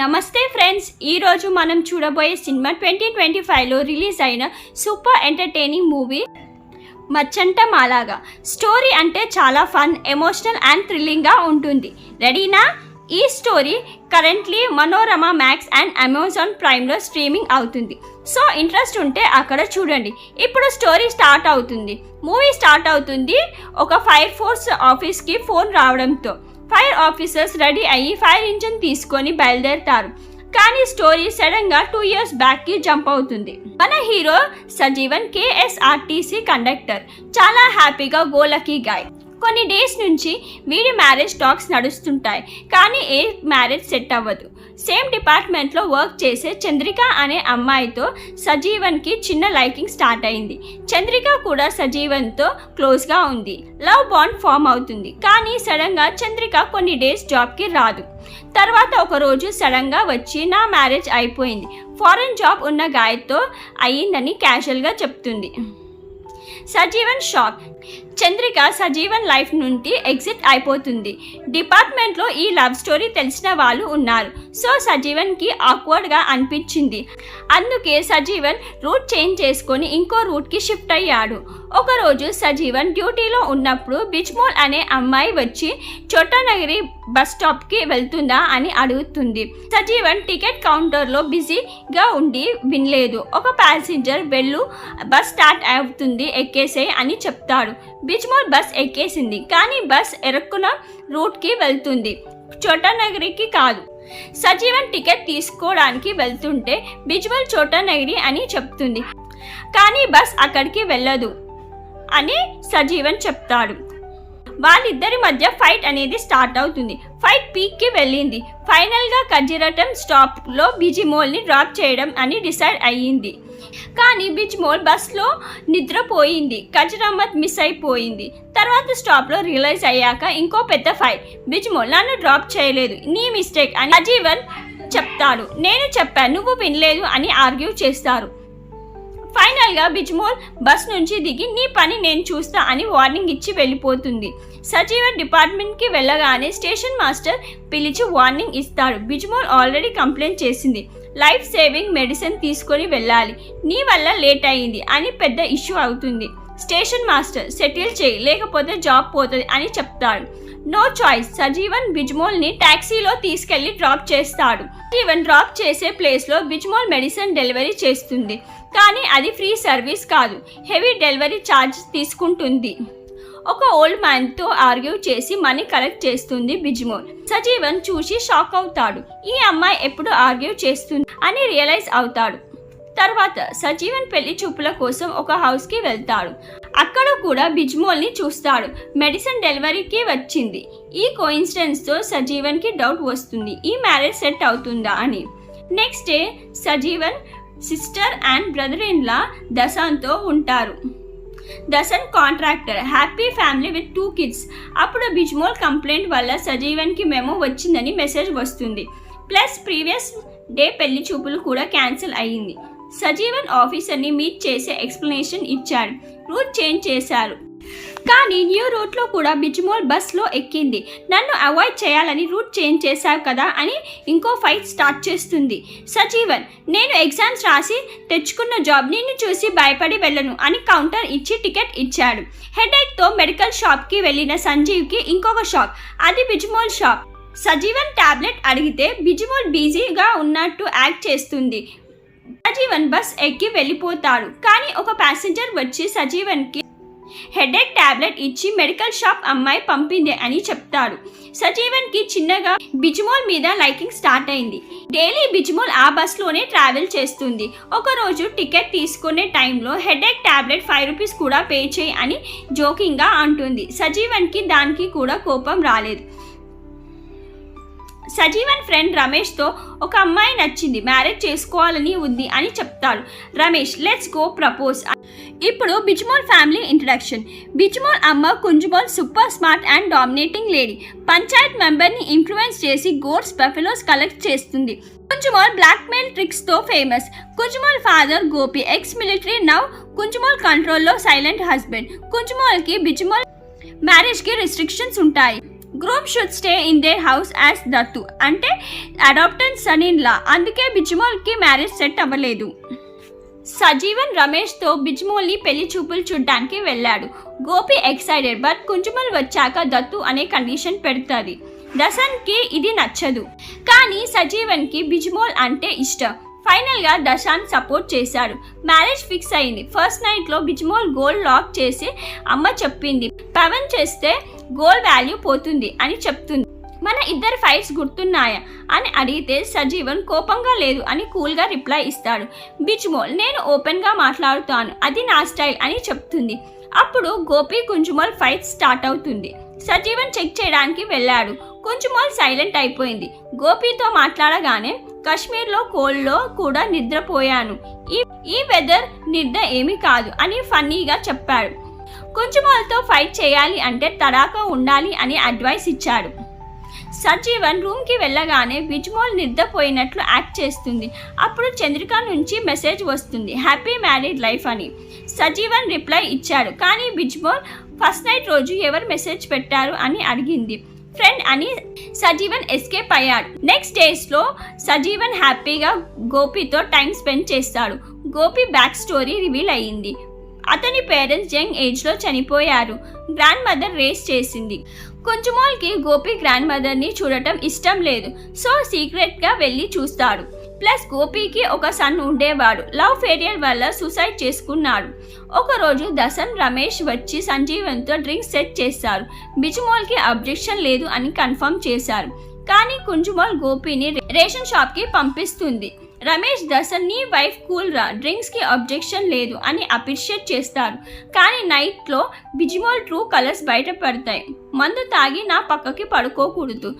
నమస్తే ఫ్రెండ్స్ ఈరోజు మనం చూడబోయే సినిమా ట్వంటీ ట్వంటీ ఫైవ్లో రిలీజ్ అయిన super entertaining movie Machante Maalakha story అంటే చాలా ఫన్ ఎమోషనల్ అండ్ థ్రిల్లింగ్గా ఉంటుంది. రెడీనా? ఈ story currently Manorama Max and Amazon ప్రైమ్లో streaming అవుతుంది. సో ఇంట్రెస్ట్ ఉంటే అక్కడ చూడండి. ఇప్పుడు స్టోరీ స్టార్ట్ అవుతుంది. మూవీ స్టార్ట్ అవుతుంది ఒక ఫైర్ ఫోర్స్ ఆఫీస్కి ఫోన్ రావడంతో. ఫైర్ ఆఫీసర్స్ రెడీ అయ్యి ఫైర్ ఇంజిన్ తీసుకొని బయలుదేరుతారు. కానీ స్టోరీ సడన్గా టూ ఇయర్స్ బ్యాక్కి జంప్ అవుతుంది. మన హీరో సజీవన్ కేఎస్ఆర్టీసీ కండక్టర్. చాలా హ్యాపీగా గోలకి గాయ్. కొన్ని డేస్ నుంచి వీడి మ్యారేజ్ టాక్స్ నడుస్తుంటాయి. కానీ ఏ మ్యారేజ్ సెట్ అవ్వదు. సేమ్ డిపార్ట్మెంట్లో వర్క్ చేసే చంద్రిక అనే అమ్మాయితో సజీవన్కి చిన్న లైకింగ్ స్టార్ట్ అయింది. చంద్రిక కూడా సజీవన్తో క్లోజ్గా ఉంది. లవ్ బాండ్ ఫామ్ అవుతుంది. కానీ సడన్గా చంద్రిక కొన్ని డేస్ జాబ్కి రాదు. తర్వాత ఒకరోజు సడన్గా వచ్చి నా మ్యారేజ్ అయిపోయింది. ఫారెన్ జాబ్ ఉన్న గాయతో అయ్యిందని క్యాజువల్గా చెప్తుంది. సజీవన్ షాక్. చంద్రిక సజీవన్ లైఫ్ నుండి ఎగ్జిట్ అయిపోతుంది. డిపార్ట్మెంట్లో ఈ లవ్ స్టోరీ తెలిసిన వాళ్ళు ఉన్నారు. సో సజీవన్కి ఆక్వర్డ్గా అనిపించింది. అందుకే సజీవన్ రూట్ చేంజ్ చేసుకొని ఇంకో రూట్కి షిఫ్ట్ అయ్యాడు. ఒకరోజు సజీవన్ డ్యూటీలో ఉన్నప్పుడు బిజ్మోల్ అనే అమ్మాయి వచ్చి చోటానగిరి బస్ స్టాప్కి వెళ్తుందా అని అడుగుతుంది. సజీవన్ టికెట్ కౌంటర్లో బిజీగా ఉండి వినలేదు. ఒక ప్యాసింజర్ వెళ్ళు బస్ స్టార్ట్ అవుతుంది ఎక్కేసే అని చెప్తాడు. బిజ్మోల్ బస్ ఎక్కేసింది కానీ బస్ ఎరక్కున రూట్కి వెళ్తుంది. చోటానగిరికి కాదు. సజీవన్ టికెట్ తీసుకోవడానికి వెళ్తుంటే బిజ్మల్ చోటానగిరి అని చెప్తుంది. కానీ బస్ అక్కడికి వెళ్ళదు అని సజీవన్ చెప్తాడు. వాళ్ళిద్దరి మధ్య ఫైట్ అనేది స్టార్ట్ అవుతుంది. ఫైట్ పీక్కి వెళ్ళింది. ఫైనల్గా కజిరటం స్టాప్లో బిజిమోల్ని డ్రాప్ చేయడం అని డిసైడ్ అయ్యింది. కానీ బిజ్మోల్ బస్లో నిద్రపోయింది. కజరమ్మత్ మిస్ అయిపోయింది. తర్వాత స్టాప్లో రియలైజ్ అయ్యాక ఇంకో పెద్ద ఫైట్. బిజ్మోల్ నన్ను డ్రాప్ చేయలేదు. నీ మిస్టేక్ అని అజీవన్ చెప్తాడు. నేను చెప్పాను నువ్వు వినలేదు అని ఆర్గ్యూ చేస్తారు. ఫైనల్గా బిజ్మోల్ బస్ నుంచి దిగి నీ పని నేను చూస్తా అని వార్నింగ్ ఇచ్చి వెళ్ళిపోతుంది. సజీవన్ డిపార్ట్మెంట్కి వెళ్ళగానే స్టేషన్ మాస్టర్ పిలిచి వార్నింగ్ ఇస్తాడు. బిజ్మోల్ ఆల్రెడీ కంప్లైంట్ చేసింది. లైఫ్ సేవింగ్ మెడిసిన్ తీసుకొని వెళ్ళాలి. నీ వల్ల లేట్ అయ్యింది అని పెద్ద ఇష్యూ అవుతుంది. స్టేషన్ మాస్టర్ సెటిల్ చేయి లేకపోతే జాబ్ పోతుంది అని చెప్తాడు. No choice. సజీవన్ బిజ్మోల్ని ట్యాక్సీలో తీసుకెళ్ళి డ్రాప్ చేస్తాడు. సజీవన్ డ్రాప్ చేసే ప్లేస్లో బిజ్మోల్ మెడిసిన్ డెలివరీ చేస్తుంది. కానీ అది ఫ్రీ సర్వీస్ కాదు. హెవీ డెలివరీ ఛార్జ్ తీసుకుంటుంది. ఒక ఓల్డ్ మ్యాన్తో ఆర్గ్యూ చేసి మనీ కలెక్ట్ చేస్తుంది బిజ్మోల్ సజీవన్ చూసి షాక్ అవుతాడు. ఈ అమ్మాయి ఎప్పుడు ఆర్గ్యూ చేస్తుంది అని రియలైజ్ అవుతాడు. తర్వాత సజీవన్ పెళ్ళి చూపుల కోసం ఒక హౌస్కి వెళ్తాడు. అక్కడ కూడా బిజ్మోల్ని చూస్తాడు. మెడిసిన్ డెలివరీకి వచ్చింది. ఈ కోయిన్సిడెన్స్తో సజీవన్కి డౌట్ వస్తుంది. ఈ మ్యారేజ్ సెట్ అవుతుందా అని. Next day Sajeevan sister and brother in law దశాన్తో ఉంటారు. Dasan contractor. Happy family with two kids. అప్పుడు బిజ్మోల్ కంప్లైంట్ వల్ల సజీవన్కి మెమో వచ్చిందని మెసేజ్ వస్తుంది. ప్లస్ ప్రీవియస్ డే పెళ్ళి చూపులు కూడా క్యాన్సిల్ అయ్యింది. సజీవన్ ఆఫీసర్ని మీట్ చేసే ఎక్స్ప్లెనేషన్ ఇచ్చాడు. రూట్ చేంజ్ చేశారు. కానీ న్యూ రూట్లో కూడా బిజ్మోల్ బస్లో ఎక్కింది. నన్ను అవాయిడ్ చేయాలని రూట్ చేంజ్ చేశావు కదా అని ఇంకో ఫైట్ స్టార్ట్ చేస్తుంది. సజీవన్ నేను ఎగ్జామ్స్ రాసి తెచ్చుకున్న జాబ్ నిన్ను చూసి భయపడి వెళ్ళను అని కౌంటర్ ఇచ్చి టికెట్ ఇచ్చాడు. హెడేక్తో మెడికల్ షాప్కి వెళ్ళిన సంజీవ్కి ఇంకొక షాప్ అది బిజ్మోల్ షాప్ సజీవన్ టాబ్లెట్ అడిగితే బిజ్మోల్ బిజీగా ఉన్నట్టు యాక్ట్ చేస్తుంది. సజీవన్ బస్ ఎక్కి వెళ్ళిపోతాడు. కానీ ఒక ప్యాసింజర్ వచ్చి సజీవన్కి హెడేక్ టాబ్లెట్ ఇచ్చి మెడికల్ షాప్ అమ్మాయి పంపింది అని చెప్తారు సజీవన్కి చిన్నగా బిజ్మోల్ మీద లైకింగ్ స్టార్ట్ అయింది. డైలీ బిజ్మోల్ ఆ బస్లోనే ట్రావెల్ చేస్తుంది. ఒకరోజు టికెట్ తీసుకునే టైంలో హెడేక్ టాబ్లెట్ ఫైవ్ రూపీస్ కూడా పే చేయి అని జోకింగ్గా అంటుంది. సజీవన్కి దానికి కూడా కోపం రాలేదు. సజీవన్ ఫ్రెండ్ రమేష్తో ఒక అమ్మాయి నచ్చింది మ్యారేజ్ చేసుకోవాలని ఉంది అని చెప్తాడు. Ramesh let's go propose. ఇప్పుడు బిజ్మోల్ ఫ్యామిలీ ఇంట్రడక్షన్. బిజ్మోల్ అమ్మ Kunjumol super smart and dominating lady. Panchayat మెంబర్ని influence చేసి గోడ్స్ బఫెలోస్ కలెక్ట్ చేస్తుంది. Kunjumol blackmail ట్రిక్స్తో famous. Kunjumol father Gopi ex military now Kunjumol కంట్రోల్లో సైలెంట్ హస్బెండ్. కుంజుమోల్కి బిజ్మోల్ మ్యారేజ్కి రిస్ట్రిక్షన్స్ ఉంటాయి. Groom should stay in their house as Dattu అంటే adopted son in law అందుకే బిజ్మోల్కి marriage set అవ్వలేదు. సజీవన్ రమేష్తో బిజ్మోల్ని పెళ్ళి చూపులు చూడ్డానికి వెళ్ళాడు. గోపి ఎక్సైటెడ్ బట్ కుంజుమల్ వచ్చాక దత్తు అనే కండిషన్ పెడుతుంది. దశన్కి ఇది నచ్చదు. కానీ సజీవన్కి బిజ్మోల్ అంటే ఇష్టం. ఫైనల్గా దశాన్ సపోర్ట్ చేశాడు. మ్యారేజ్ ఫిక్స్ అయింది. ఫస్ట్ నైట్లో బిజ్మోల్ గోల్డ్ లాక్ చేసి అమ్మ చెప్పింది. పవన్ చేస్తే గోల్ వాల్యూ పోతుంది అని చెప్తుంది. మన ఇద్దరు ఫైట్స్ గుర్తున్నాయా? అని అడిగితే సజీవన్ కోపంగా లేదు అని కూల్గా రిప్లై ఇస్తాడు. బిజ్మోల్ నేను ఓపెన్గా మాట్లాడుతాను. అది నా స్టైల్ అని చెప్తుంది. అప్పుడు గోపి కుంజుమోల్ ఫైట్ స్టార్ట్ అవుతుంది. సజీవన్ చెక్ చేయడానికి వెళ్ళాడు. కుంజుమోల్ సైలెంట్ అయిపోయింది. గోపితో మాట్లాడగానే కాశ్మీర్లో కోల్లో కూడా నిద్రపోయాను. ఈ ఈ వెదర్ నిద్ర ఏమీ కాదు అని ఫన్నీగా చెప్పాడు. కొంచెం వాళ్ళతో ఫైట్ చేయాలి అంటే తడాకో ఉండాలి అని అడ్వైస్ ఇచ్చాడు. సజీవన్ రూమ్కి వెళ్ళగానే విజ్మోల్ నిద్రపోయినట్లు యాక్ట్ చేస్తుంది. అప్పుడు చంద్రిక నుంచి మెసేజ్ వస్తుంది. హ్యాపీ మ్యారీడ్ లైఫ్ అని. సజీవన్ రిప్లై ఇచ్చాడు. కానీ విజ్మోల్ ఫస్ట్ నైట్ రోజు ఎవరు మెసేజ్ పెట్టారు? అని అడిగింది. ఫ్రెండ్ అని సజీవన్ ఎస్కేప్ అయ్యాడు. నెక్స్ట్ డేస్లో సజీవన్ హ్యాపీగా గోపితో టైం స్పెండ్ చేస్తాడు. గోపి బ్యాక్ స్టోరీ రివీల్ అయ్యింది. అతని పేరెంట్స్ యంగ్ ఏజ్లో చనిపోయారు. గ్రాండ్ మదర్ రేస్ చేసింది. కొంచెమోల్కి గోపి గ్రాండ్ మదర్ని చూడటం ఇష్టం లేదు. సో సీక్రెట్గా వెళ్ళి చూస్తాడు. ప్లస్ గోపికి ఒక సన్ ఉండేవాడు. లవ్ ఫేరియల్ వల్ల సూసైడ్ చేసుకున్నాడు. ఒకరోజు దసన్ రమేష్ వచ్చి సంజీవన్తో డ్రింక్ సెట్ చేస్తారు బిజుమోల్కి అబ్జెక్షన్ లేదు అని కన్ఫర్మ్ చేశారు. కానీ కుంజుమోల్ గోపిని రేషన్ షాప్కి పంపిస్తుంది. రమేష్ దర్శన్ని నీ వైఫ్ కూల్ రా డ్రింక్స్కి అబ్జెక్షన్ లేదు అని అప్రిషియేట్ చేస్తారు. కానీ నైట్లో బిజిమోల్ ట్రూ కలర్స్ బయటపడతాయి మందు తాగి నా పక్కకి పడుకోకూడదు.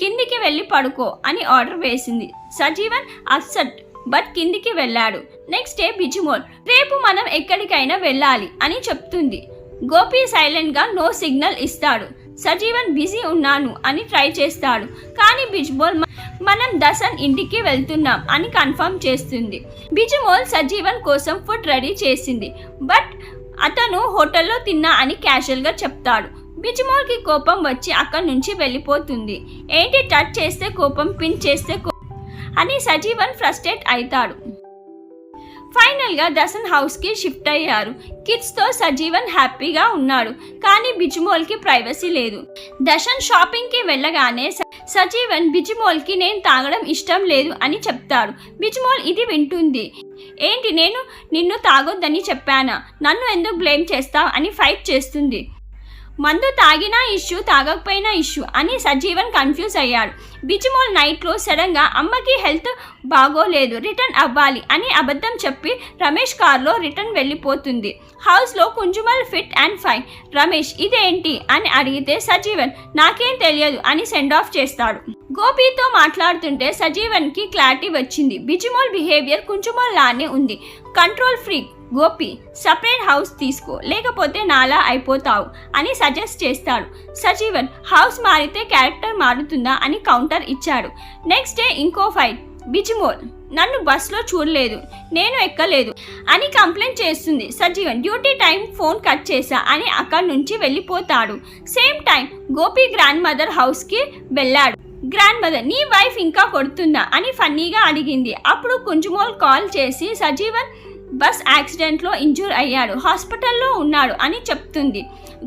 కిందికి వెళ్ళి పడుకో అని ఆర్డర్ వేసింది. సజీవన్ అప్సెట్ బట్ కిందికి వెళ్ళాడు. నెక్స్ట్ డే బిజిమోల్ రేపు మనం ఎక్కడికైనా వెళ్ళాలి అని చెప్తుంది. గోపి సైలెంట్గా నో సిగ్నల్ ఇస్తాడు. సజీవన్ బిజీ ఉన్నాను అని ట్రై చేస్తాడు. కానీ బిజ్బోల్ మనం దసన్ ఇంటికి వెళ్తున్నాం అని కన్ఫర్మ్ చేస్తుంది. బిజిమోల్ సజీవన్ కోసం ఫుడ్ రెడీ చేసింది. బట్ అతను హోటల్లో తిన్నా అని క్యాజువల్గా చెప్తాడు. బిజిమోల్కి కోపం వచ్చి అక్కడి నుంచి వెళ్ళిపోతుంది. ఏంటి టచ్ చేస్తే కోపం పిన్ చేస్తే అని సజీవన్ ఫ్రస్ట్రేట్ అవుతాడు ఫైనల్గా దసన్ హౌస్కి షిఫ్ట్ అయ్యారు. కిడ్స్తో సజీవన్ హ్యాపీగా ఉన్నాడు. కానీ బిజుమోల్కి ప్రైవసీ లేదు. దశన్ షాపింగ్కి వెళ్ళగానే సజీవన్ బిజుమోల్కి నేను తాగడం ఇష్టం లేదు అని చెప్తాడు. బిజిమోల్ ఇది వింటుంది. ఏంటి నేను నిన్ను తాగొద్దని చెప్పానా? నన్ను ఎందుకు బ్లేమ్ చేస్తావు? అని ఫైట్ చేస్తుంది. మందు తాగినా ఇష్యూ తాగకపోయినా ఇష్యూ అని సజీవన్ కన్ఫ్యూజ్ అయ్యాడు. బిజిమోల్ నైట్లో సడన్గా అమ్మకి హెల్త్ బాగోలేదు రిటర్న్ అవ్వాలి అని అబద్ధం చెప్పి రమేష్ కారులో రిటర్న్ వెళ్ళిపోతుంది. హౌస్లో Kunjumol fit and fine. Ramesh ఇదేంటి? అని అడిగితే సజీవన్ నాకేం తెలియదు అని సెండ్ ఆఫ్ చేస్తాడు. గోపితో మాట్లాడుతుంటే సజీవన్కి క్లారిటీ వచ్చింది. బిజిమోల్ బిహేవియర్ కుంజుమల్ లానే ఉంది. Control free Gopi separate house తీసుకో లేకపోతే నాలా అయిపోతావు అని సజెస్ట్ చేస్తాడు. సజీవన్ హౌస్ మారితే క్యారెక్టర్ మారుతుందా? అని కౌంటర్ ఇచ్చాడు. నెక్స్ట్ డే ఇంకో ఫైట్. బిజిమోల్ నన్ను బస్లో చూడలేదు నేను ఎక్కలేదు అని కంప్లైంట్ చేస్తుంది. Sajeevan duty time phone cut చేశా అని అక్కడి నుంచి వెళ్ళిపోతాడు. Same time Gopi grand mother హౌస్కి వెళ్ళాడు. గ్రాండ్ మదర్ నీ వైఫ్ ఇంకా కొడుతుందా? అని ఫన్నీగా అడిగింది. అప్పుడు కుంజుమోల్ కాల్ చేసి సజీవన్ బస్ యాక్సిడెంట్లో ఇంజూర్ అయ్యాడు. హాస్పిటల్లో ఉన్నాడు అని చెప్తుంది.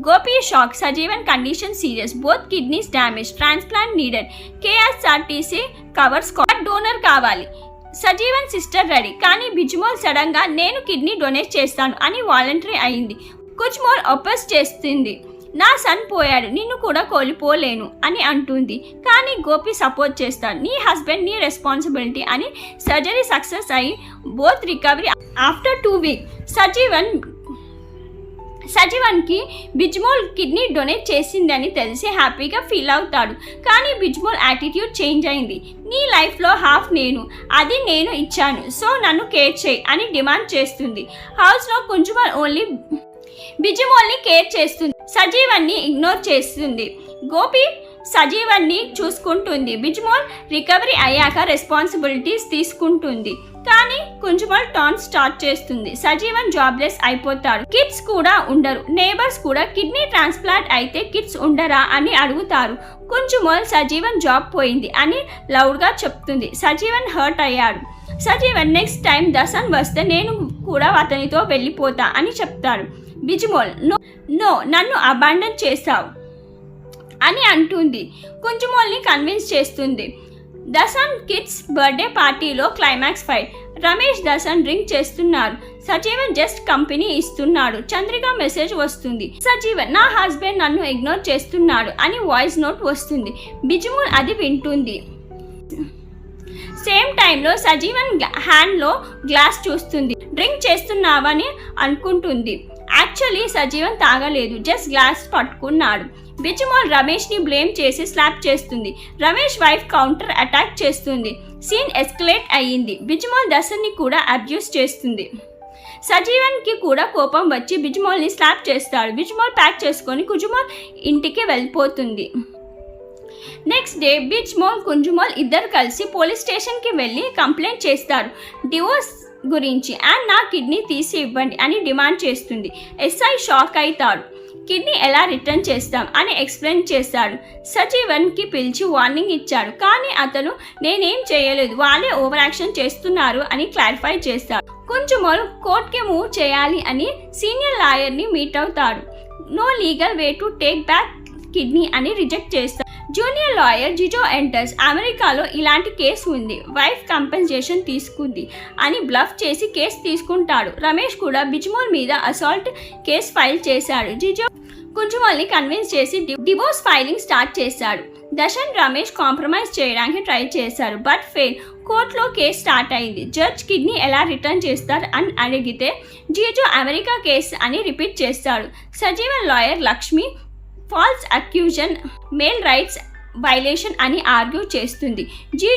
Gopi shock. Sajeevan condition serious. Both kidneys damage. Transplant needed. KSRTC covers donor కావాలి. Sajeevan sister ready. కానీ బిజ్మోల్ సడన్గా నేను కిడ్నీ డొనేట్ చేస్తాను అని వాలంటరీ అయింది. కుచ్మోల్ అపోజ్ చేస్తుంది. నా సన్ పోయాడు నిన్ను కూడా కోల్పోలేను అని అంటుంది. కానీ గోపి సపోర్ట్ చేస్తాడు. నీ హస్బెండ్ నీ రెస్పాన్సిబిలిటీ అని సర్జరీ సక్సెస్ అయ్యి both recovery after two week Sajeevan సజీవన్కి Bijmol kidney donate చేసిందని తెలిసి హ్యాపీగా ఫీల్ అవుతాడు. కానీ బిజ్మోల్ యాటిట్యూడ్ చేంజ్ అయింది. నీ లైఫ్లో హాఫ్ నేను అది నేను ఇచ్చాను. సో నన్ను కేర్ చేయి అని డిమాండ్ చేస్తుంది. హౌస్లో కొంచెం ఓన్లీ బిజిమోల్ని కేర్ చేస్తుంది. సజీవన్ని ఇగ్నోర్ చేస్తుంది. గోపి సజీవన్ని చూసుకుంటుంది. బిజ్మోల్ రికవరీ అయ్యాక రెస్పాన్సిబిలిటీస్ తీసుకుంటుంది. కానీ కుంజుమల్ టాన్ స్టార్ట్ చేస్తుంది. సజీవన్ జాబ్లెస్ అయిపోతాడు. కిడ్స్ కూడా ఉండరు. నేబర్స్ కూడా కిడ్నీ ట్రాన్స్ప్లాంట్ అయితే కిడ్స్ ఉండరా అని అడుగుతారు. కుంజుమల్ సజీవన్ జాబ్ పోయింది అని లౌడ్గా చెప్తుంది. సజీవన్ హర్ట్ అయ్యాడు. సజీవన్ నెక్స్ట్ టైం దసన్ వస్తే నేను కూడా అతనితో వెళ్ళిపోతా అని చెప్తాడు. బిజుమోల్ నో నో నన్ను అబాండన్ చేస్తావు అని అంటుంది. కుంజుమోల్ని కన్విన్స్ చేస్తుంది. దసన్ కిడ్స్ బర్త్డే పార్టీలో climax fight. Ramesh Dasan drink చేస్తున్నారు. సజీవన్ జస్ట్ కంపెనీ ఇస్తున్నాడు. చంద్రిక మెసేజ్ వస్తుంది. సజీవన్ నా హస్బెండ్ నన్ను ఇగ్నోర్ చేస్తున్నాడు అని వాయిస్ నోట్ వస్తుంది. బిజుమోల్ అది వింటుంది. సేమ్ టైంలో సజీవన్ హ్యాండ్లో గ్లాస్ చూస్తుంది. డ్రింక్ చేస్తున్నావని అనుకుంటుంది. యాక్చువల్లీ సజీవన్ తాగలేదు. జస్ట్ గ్లాస్ పట్టుకున్నాడు. బిజుమోల్ రమేష్ని బ్లేమ్ చేసి స్లాప్ చేస్తుంది. రమేష్ వైఫ్ కౌంటర్ అటాక్ చేస్తుంది. సీన్ ఎస్కలేట్ అయ్యింది. బిజుమోల్ దశని కూడా అబ్యూస్ చేస్తుంది. సజీవన్కి కూడా కోపం వచ్చి బిజుమోల్ని స్లాప్ చేస్తాడు. బిజుమోల్ ప్యాక్ చేసుకొని కుజుమోల్ ఇంటికి వెళ్ళిపోతుంది. నెక్స్ట్ డే బిజ్మోల్ కుంజుమోల్ ఇద్దరు కలిసి పోలీస్ స్టేషన్కి వెళ్ళి కంప్లైంట్ చేస్తారు. డివోర్స్ గురించి. అండ్ నా కిడ్నీ తీసి ఇవ్వండి అని డిమాండ్ చేస్తుంది. ఎస్ఐ షాక్ అవుతాడు కిడ్నీ ఎలా రిటర్న్ చేస్తాం అని ఎక్స్ప్లెయిన్ చేస్తాడు. సజీవన్కి పిలిచి వార్నింగ్ ఇచ్చాడు. కానీ అతను నేనేం చేయలేదు వాళ్ళే ఓవర్ యాక్షన్ చేస్తున్నారు అని క్లారిఫై చేస్తాడు. కొంచెం కోర్ట్కి మూవ్ చేయాలి అని సీనియర్ లాయర్ని మీట్ అవుతాడు. No legal way to take back kidney అని రిజెక్ట్ చేస్తాడు. జూనియర్ లాయర్ జిజో ఎంటర్స్ అమెరికాలో ఇలాంటి కేసు ఉంది. వైఫ్ కంపెన్సేషన్ తీసుకుంది అని బ్లఫ్ చేసి కేసు తీసుకుంటాడు. రమేష్ కూడా బిజ్మోల్ మీద అసాల్ట్ కేసు ఫైల్ చేశాడు. జిజో కుంజుమల్ని కన్విన్స్ చేసి డివోర్స్ ఫైలింగ్ స్టార్ట్ చేశాడు. దశన్ రమేష్ కాంప్రమైజ్ చేయడానికి ట్రై చేశారు బట్ ఫెయిల్. కోర్టులో కేసు స్టార్ట్ అయింది. జడ్జ్ కిడ్నీ ఎలా రిటర్న్ చేస్తారు అని అడిగితే జీజో అమెరికా కేసు అని రిపీట్ చేస్తాడు. Sajeevan lawyer Lakshmi false accusation male rights violation అని ఆర్గ్యూ చేస్తుంది. జీ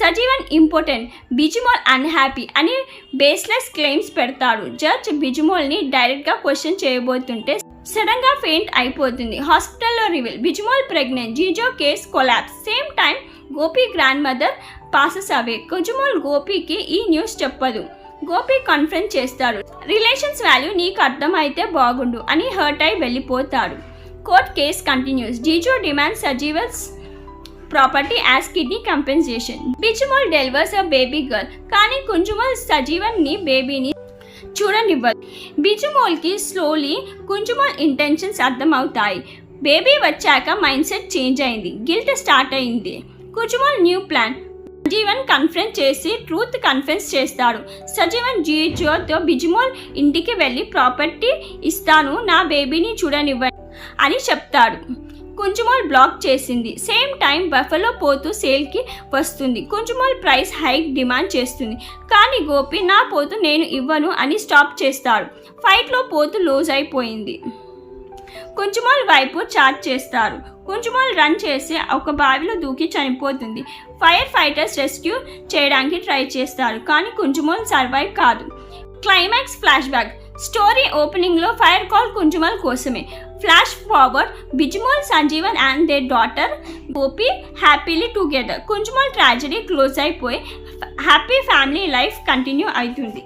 సజీవన్ ఇంపార్టెంట్ బిజిమోల్ అన్హ్యాపీ అని బేస్లెస్ క్లెయిమ్స్ పెడతాడు. జడ్జ్ బిజిమోల్ని డైరెక్ట్గా క్వశ్చన్ చేయబోతుంటే సడన్గా ఫెయింట్ అయిపోతుంది. హాస్పిటల్లో reveal Bijimol pregnant Jijo case collapse same time Gopi grandmother passes away. Kujumol గోపికి ఈ న్యూస్ చెప్పదు. గోపి కాన్ఫరెన్స్ చేస్తాడు. రిలేషన్స్ వాల్యూ నీకు అర్థమైతే బాగుండు అని హర్ట్ అయి వెళ్ళిపోతాడు. Court case continues. Jijo demand సజీవల్స్ property as kidney compensation. Bijumol delivers a baby girl. కానీ కుంజుమల్ సజీవన్ని బేబీని చూడనివ్వదు. బిజుమోల్కి స్లోలీ కుంజుమల్ ఇంటెన్షన్స్ అర్థమవుతాయి. బేబీ వచ్చాక మైండ్ సెట్ చేంజ్ అయింది. గిల్ట్ స్టార్ట్ అయింది. Kujumol new plan. Sajeevan conference చేసి ట్రూత్ కన్ఫరెన్స్ చేస్తాడు. సజీవన్ జీజోతో బిజుమోల్ ఇంటికి వెళ్ళి ప్రాపర్టీ ఇస్తాను. నా బేబీని చూడనివ్వండి అని చెప్తాడు. కుంజుమాల్ బ్లాక్ చేసింది. సేమ్ టైం బఫలో పోతు సేల్కి వస్తుంది. కుంజుమాల్ ప్రైస్ హైక్ డిమాండ్ చేస్తుంది. కానీ గోపి నా పోతు నేను ఇవ్వను అని స్టాప్ చేస్తాడు. ఫైట్లో పోతు లూజ్ అయిపోయింది. కుంజుమాల్ వైపు చార్జ్ చేస్తారు కుంజుమాల్ రన్ చేసి ఒక బావిలో దూకి చనిపోతుంది. ఫైర్ ఫైటర్స్ రెస్క్యూ చేయడానికి ట్రై చేస్తారు కానీ కుంజుమాల్ సర్వైవ్ కాదు. క్లైమాక్స్ ఫ్లాష్ బ్యాక్ స్టోరీ ఓపెనింగ్లో ఫైర్ కాల్ కుంజుమాల్ కోసమే. Flash forward Bijmol Sanjeevan and they daughter Gopi happily together Kunjumal tragedy close అయిపోయి హ్యాపీ ఫ్యామిలీ లైఫ్ కంటిన్యూ అవుతుంది